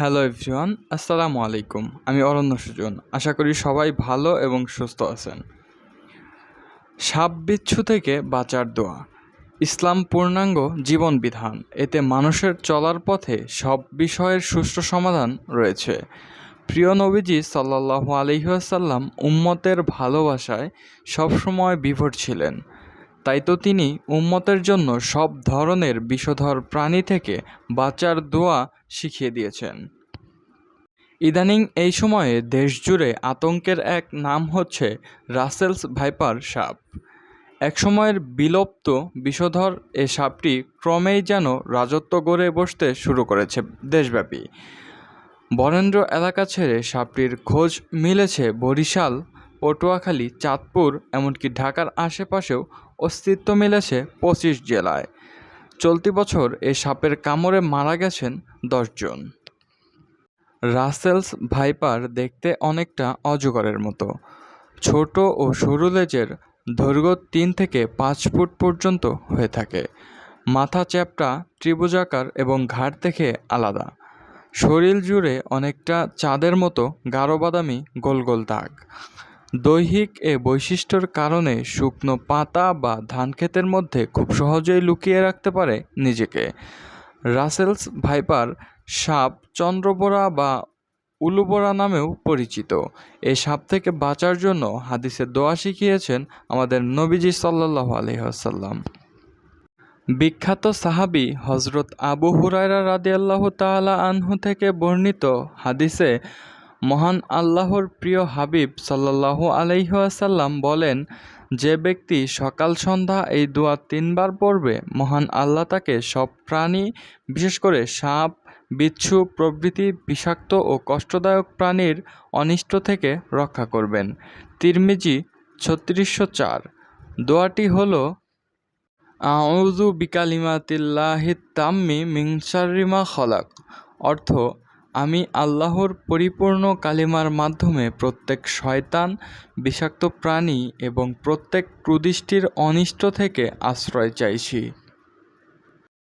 Hello everyone আসসালামু আলাইকুম আমি অরণ্য সুজন। আশা করি সবাই ভালো এবং সুস্থ আছেন। সাপ বিচ্ছু থেকে বাঁচার দোয়া। ইসলাম পূর্ণাঙ্গ জীবন বিধান। এতে মানুষের চলার পথে সব বিষয়ের সুষ্ঠু সমাধান রয়েছে। প্রিয় নবীজি সাল্লাল্লাহু আলহিহাসাল্লাম উম্মতের ভালোবাসায় সবসময় বিভোর ছিলেন। তাই তো তিনি উম্মতের জন্য সব ধরনের বিষধর প্রাণী থেকে বাঁচার দোয়া শিখিয়ে দিয়েছেন। ইদানিং এই সময়ে দেশজুড়ে আতঙ্কের এক নাম হচ্ছে রাসেলস ভাইপার সাপ। একসময়ের বিলুপ্ত বিষধর এ সাপটি ক্রমেই যেন রাজত্ব গড়ে বসতে শুরু করেছে দেশব্যাপী। বরেন্দ্র এলাকা ছেড়ে সাপটির খোঁজ মিলেছে বরিশাল, পটুয়াখালী, চাঁদপুর, এমনকি ঢাকার আশেপাশেও অস্তিত্ব মিলেছে পঁচিশ জেলায়। চলতি বছর এ সাপের কামড়ে মারা গেছেন দশজন। রাসেলস ভাইপার দেখতে অনেকটা অজগরের মতো। ছোট ও সরু লেজের দৈর্ঘ্য তিন থেকে পাঁচ ফুট পর্যন্ত হয়ে থাকে। মাথা চ্যাপটা ত্রিভুজাকার এবং ঘাড় থেকে আলাদা। শরীর জুড়ে অনেকটা চাঁদের মতো গাঢ় বাদামি গোল গোল দাগ। দৈহিক এ বৈশিষ্ট্যর কারণে শুকনো পাতা বা ধান ক্ষেতের মধ্যে খুব সহজেই লুকিয়ে রাখতে পারে নিজেকে। রাসেলস ভাইপার সাপ, চন্দ্রবোরা বা উলুবোরা নামেও পরিচিত। এই সাপ থেকে বাঁচার জন্য হাদিসে দোয়া শিখিয়েছেন আমাদের নবীজি সাল্লাহ আলহিহাসাল্লাম বিখ্যাত সাহাবি হজরত আবু হুরায়রা রাদিয়াল্লাহ তাআলা আনহু থেকে বর্ণিত হাদিসে মহান আল্লাহর প্রিয় হাবিব সাল্লাল্লাহু আলাইহাসাল্লাম বলেন, যে ব্যক্তি সকাল সন্ধ্যা এই দোয়া তিনবার পড়বে, মহান আল্লাহ তাকে সব প্রাণী, বিশেষ করে সাপ, বিচ্ছু প্রভৃতি বিষাক্ত ও কষ্টদায়ক প্রাণীর অনিষ্ট থেকে রক্ষা করবেন। তিরমিজি ছত্রিশশো চার। দোয়াটি হল, আউযু বিকালিমাতিল্লাহি তাম্মি মিন শাররি মা খলাক। অর্থ আমি আল্লাহর পরিপূর্ণ কালিমার মাধ্যমে প্রত্যেক শয়তান, বিষাক্ত প্রাণী এবং প্রত্যেক ক্রুদিষ্টির অনিষ্ট থেকে আশ্রয় চাইছি।